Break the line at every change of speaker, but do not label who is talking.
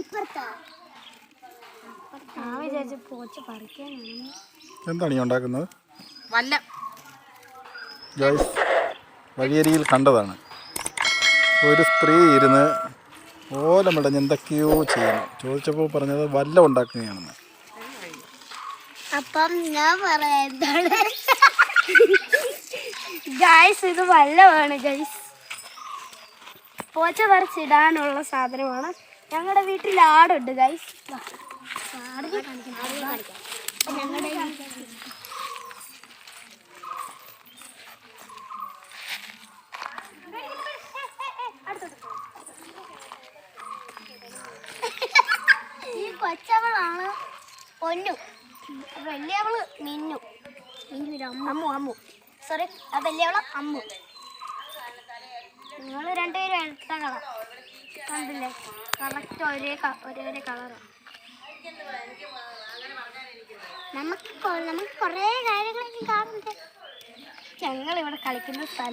ഇപ്പുറത്താ?
എന്താണ് ഉണ്ടാക്കുന്നത്?
വല്ല
വഴിയരിയിൽ കണ്ടതാണ്. ഒരു സ്ത്രീ ഇരുന്ന് ഓലമിടഞ്ഞ് എന്തൊക്കെയോ ചെയ്യണം ചോദിച്ചപ്പോൾ പറഞ്ഞത് വല്ല ഉണ്ടാക്കുകയാണെന്ന്.
അപ്പം ഞാൻ പറയാ
ഗൈസ് ഇത് വല്ലമാണ് ഗൈസ് പോച്ച പറിച്ചിടാനുള്ള സാധനമാണ്. ഞങ്ങളുടെ വീട്ടിൽ ആടുണ്ട് ഗൈസ്
ഈ കൊച്ചവളാണ് പൊന്നു. വലിയവൾ മിന്നു. അമ്മു അമ്മു. സോറി ആ വലിയവൾ അമ്മു.
നിങ്ങൾ രണ്ടുപേരും എടുത്ത കളർ. കണ്ടില്ലേ? കറക്റ്റ് ഒരേ ഒരേ ഒരേ കളറാണ്
നമുക്ക് നമുക്ക് കുറേ കാര്യങ്ങളൊക്കെ കാണുന്നുണ്ട്
ഞങ്ങൾ ഇവിടെ കളിക്കുന്ന സ്ഥലം